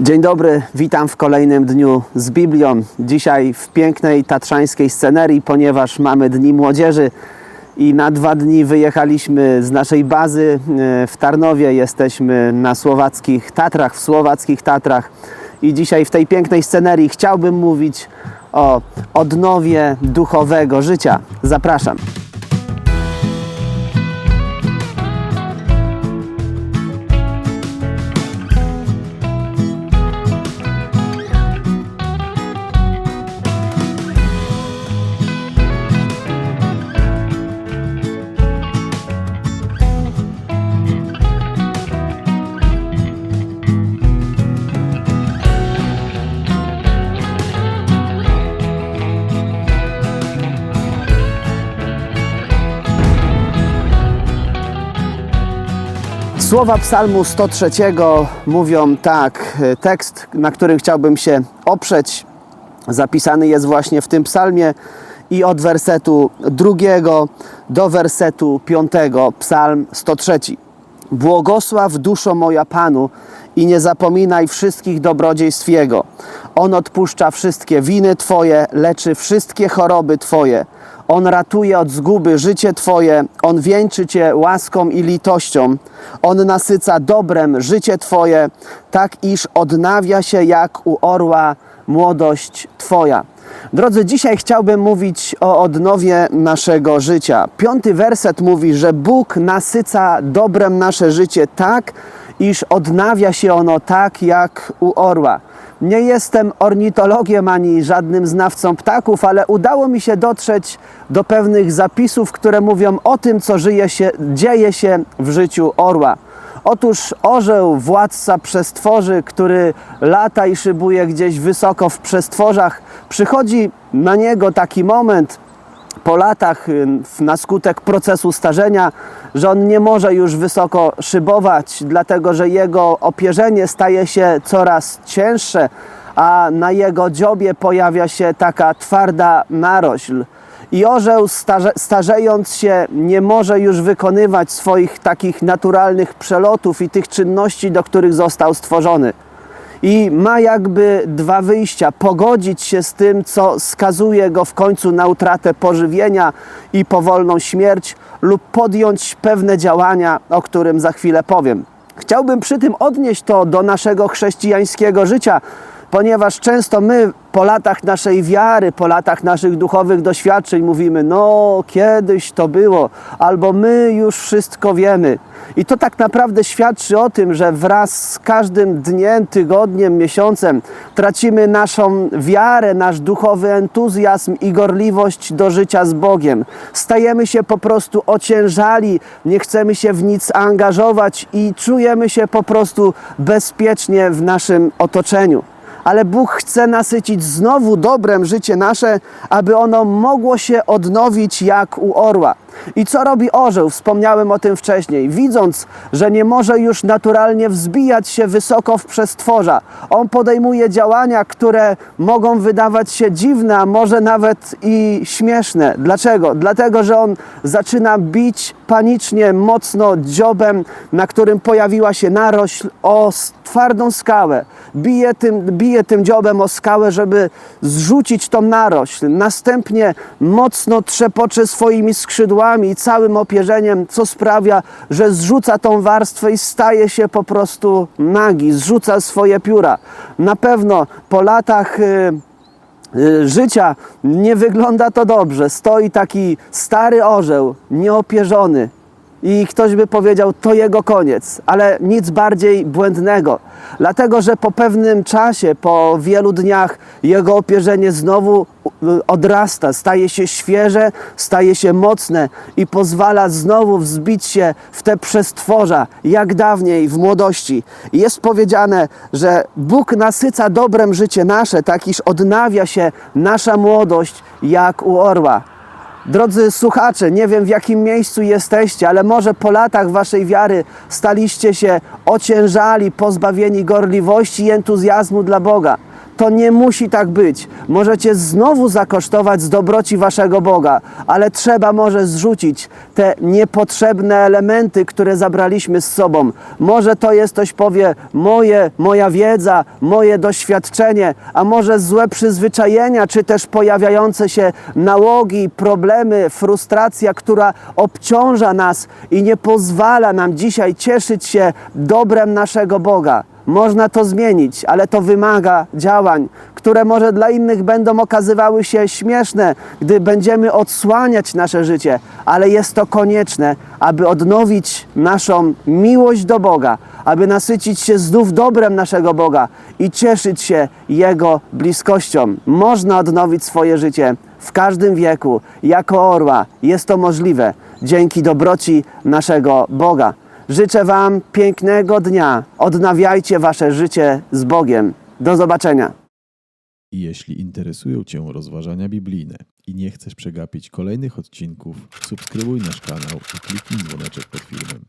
Dzień dobry, witam w kolejnym dniu z Biblią. Dzisiaj w pięknej tatrzańskiej scenerii, ponieważ mamy Dni Młodzieży i na dwa dni wyjechaliśmy z naszej bazy e, w Tarnowie. Jesteśmy na słowackich Tatrach, w słowackich Tatrach. I dzisiaj w tej pięknej scenerii chciałbym mówić o odnowie duchowego życia. Zapraszam. Słowa Psalmu 103 mówią tak. Tekst, na którym chciałbym się oprzeć, zapisany jest właśnie w tym psalmie i od wersetu drugiego do wersetu piątego, psalm 103. Błogosław duszo moja Panu i nie zapominaj wszystkich dobrodziejstw Jego. On odpuszcza wszystkie winy Twoje, leczy wszystkie choroby Twoje. On ratuje od zguby życie Twoje, On wieńczy Cię łaską i litością. On nasyca dobrem życie Twoje, tak iż odnawia się jak u orła młodość Twoja. Drodzy, dzisiaj chciałbym mówić o odnowie naszego życia. Piąty werset mówi, że Bóg nasyca dobrem nasze życie tak, iż odnawia się ono tak jak u orła. Nie jestem ornitologiem ani żadnym znawcą ptaków, ale udało mi się dotrzeć do pewnych zapisów, które mówią o tym, co żyje się, dzieje się w życiu orła. Otóż orzeł, władca przestworzy, który lata i szybuje gdzieś wysoko w przestworzach, przychodzi na niego taki moment, po latach y, na skutek procesu starzenia, że on nie może już wysoko szybować, dlatego że jego opierzenie staje się coraz cięższe, a na jego dziobie pojawia się taka twarda narośl. I orzeł starze, starzejąc się nie może już wykonywać swoich takich naturalnych przelotów i tych czynności, do których został stworzony i ma jakby dwa wyjścia: pogodzić się z tym, co skazuje go w końcu na utratę pożywienia i powolną śmierć, lub podjąć pewne działania, o którym za chwilę powiem. Chciałbym przy tym odnieść to do naszego chrześcijańskiego życia, ponieważ często my po latach naszej wiary, po latach naszych duchowych doświadczeń mówimy: No, kiedyś to było, albo my już wszystko wiemy. I to tak naprawdę świadczy o tym, że wraz z każdym dniem, tygodniem, miesiącem tracimy naszą wiarę, nasz duchowy entuzjazm i gorliwość do życia z Bogiem. Stajemy się po prostu ociężali, nie chcemy się w nic angażować i czujemy się po prostu bezpiecznie w naszym otoczeniu ale Bóg chce nasycić znowu dobrem życie nasze, aby ono mogło się odnowić jak u orła. I co robi orzeł? Wspomniałem o tym wcześniej. Widząc, że nie może już naturalnie wzbijać się wysoko w przestworza, on podejmuje działania, które mogą wydawać się dziwne, a może nawet i śmieszne. Dlaczego? Dlatego, że on zaczyna bić panicznie, mocno dziobem, na którym pojawiła się narośl, o twardą skałę. Bije tym, bije tym dziobem o skałę, żeby zrzucić tą narośl. Następnie mocno trzepocze swoimi skrzydłami i całym opierzeniem, co sprawia, że zrzuca tą warstwę i staje się po prostu nagi, zrzuca swoje pióra. Na pewno po latach. Yy, życia nie wygląda to dobrze. Stoi taki stary orzeł, nieopierzony, i ktoś by powiedział, to jego koniec, ale nic bardziej błędnego. Dlatego, że po pewnym czasie, po wielu dniach, jego opierzenie znowu odrasta, staje się świeże, staje się mocne i pozwala znowu wzbić się w te przestworza, jak dawniej w młodości. Jest powiedziane, że Bóg nasyca dobrem życie nasze, tak iż odnawia się nasza młodość jak u orła. Drodzy słuchacze, nie wiem w jakim miejscu jesteście, ale może po latach waszej wiary staliście się ociężali, pozbawieni gorliwości i entuzjazmu dla Boga. To nie musi tak być. Możecie znowu zakosztować z dobroci waszego Boga, ale trzeba może zrzucić te niepotrzebne elementy, które zabraliśmy z sobą. Może to jest, ktoś powie, moje, moja wiedza, moje doświadczenie, a może złe przyzwyczajenia, czy też pojawiające się nałogi, problemy, frustracja, która obciąża nas i nie pozwala nam dzisiaj cieszyć się dobrem naszego Boga. Można to zmienić, ale to wymaga działań, które może dla innych będą okazywały się śmieszne, gdy będziemy odsłaniać nasze życie, ale jest to konieczne, aby odnowić naszą miłość do Boga, aby nasycić się znów dobrem naszego Boga i cieszyć się Jego bliskością. Można odnowić swoje życie w każdym wieku, jako orła. Jest to możliwe dzięki dobroci naszego Boga. Życzę Wam pięknego dnia. Odnawiajcie Wasze życie z Bogiem. Do zobaczenia. Jeśli interesują Cię rozważania biblijne i nie chcesz przegapić kolejnych odcinków, subskrybuj nasz kanał i kliknij dzwoneczek pod filmem.